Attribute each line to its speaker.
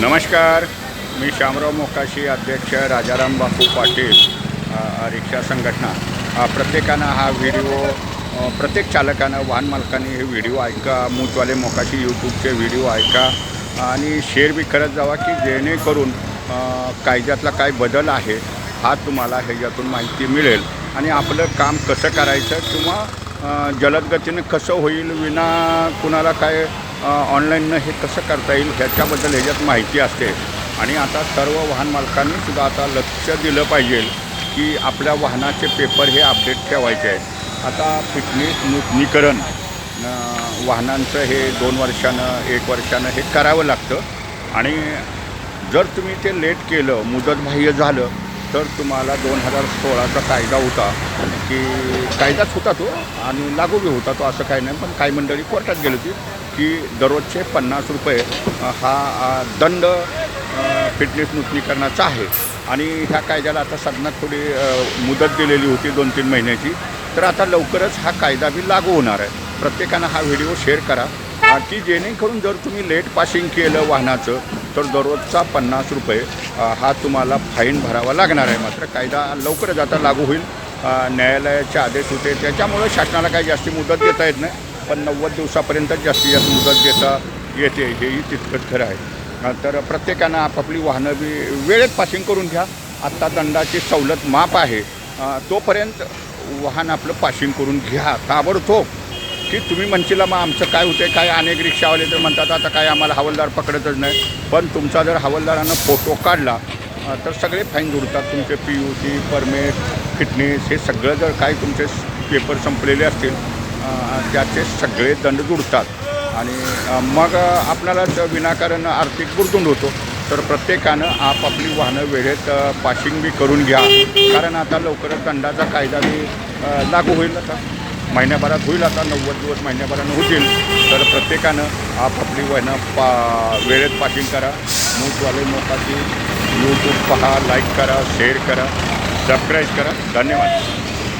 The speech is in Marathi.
Speaker 1: नमस्कार. मी शामराव मोकाशी अध्यक्ष राजाराम बापू पाटील रिक्षा संघटना. प्रत्येकानं हा व्हिडिओ प्रत्येक चालकानं वाहन मालकाने हे व्हिडिओ ऐका मूतवाले मोकाशी यूट्यूबचे व्हिडिओ ऐका आणि शेअर बी करत जावा की जेणेकरून कायद्यातला काय बदल आहे हा तुम्हाला ह्याच्यातून माहिती मिळेल. आणि आपलं काम कसं करायचं किंवा जलदगतीनं जलद कसं होईल विना कुणाला काय ऑनलाईननं हे कसं करता येईल ह्याच्याबद्दल ह्याच्यात माहिती असते. आणि आता सर्व वाहन मालकांनी सुद्धा आता लक्ष दिलं पाहिजे की आपल्या वाहनाचे पेपर हे अपडेट ठेवायचे आहेत. आता फिटनेस नूतनीकरण वाहनांचं हे दोन वर्षानं एक वर्षानं हे करावं लागतं. आणि जर तुम्ही ते लेट केलं मुदतबाह्य झालं तर तुम्हाला दोन हजार सोळाचा कायदा होता की कायदाच होता तो आणि लागू बी होता तो असं काही नाही. पण काही मंडळी कोर्टात गेली होती. की दररोजचे पन्नास रुपये हा दंड फिटनेस नूतनीकरणाचा आहे. आणि ह्या कायद्याला आता सदनात थोडी मुदत दिलेली होती दोन तीन महिन्याची. तर आता लवकरच हा कायदा बी लागू होणार आहे. प्रत्येकानं हा व्हिडिओ शेअर करा. की जेणेकरून जर तुम्ही लेट पासिंग केलं वाहनाचं तर दररोजचा पन्नास रुपये हा तुम्हाला फाईन भरावा लागणार आहे. मात्र कायदा लवकरच आता लागू होईल. न्यायालयाचे आदेश होते. त्याच्यामुळं शासनाला काही जास्ती मुदत देता येत नाही. पण नव्वद दिवसापर्यंत जास्तीत जास्त मुदत देता येते हेही तितकंच खरं आहे. तर प्रत्येकानं आपापली वाहनं बी वेळेत पासिंग करून घ्या. आत्ता दंडाची सवलत माप आहे. तोपर्यंत वाहन आपलं पासिंग करून घ्या. ताबडतोब. की तुम्ही म्हणशीला मग आमचं काय होतं काय अनेक रिक्षावाले तर म्हणतात आता काय आम्हाला हवालदार पकडतच नाही. पण तुमचा जर हवालदारानं फोटो काढला तर सगळे फाईन उडतात तुमचे P U C permit fitness हे सगळं जर काय तुमचे पेपर संपलेले असतील त्याचे सगळे दंड जुडतात. आणि मग आपल्यालाच विनाकारण आर्थिक बुरदुंड होतो. तर प्रत्येकानं आपापली वाहनं वेळेत पाशिंग बी करून घ्या. कारण आता लवकरच दंडाचा कायदा बी लागू होईल आता. महिन्याभरात होईल आता. नव्वद दिवस महिन्याभरानं होतील. तर प्रत्येकानं आपापली वाहनं पा वेळेत पाशिंग करा. मूठवाले मोकाची यूट्यूब पहा. लाईक करा. शेअर करा. सबस्क्राईब करा. धन्यवाद.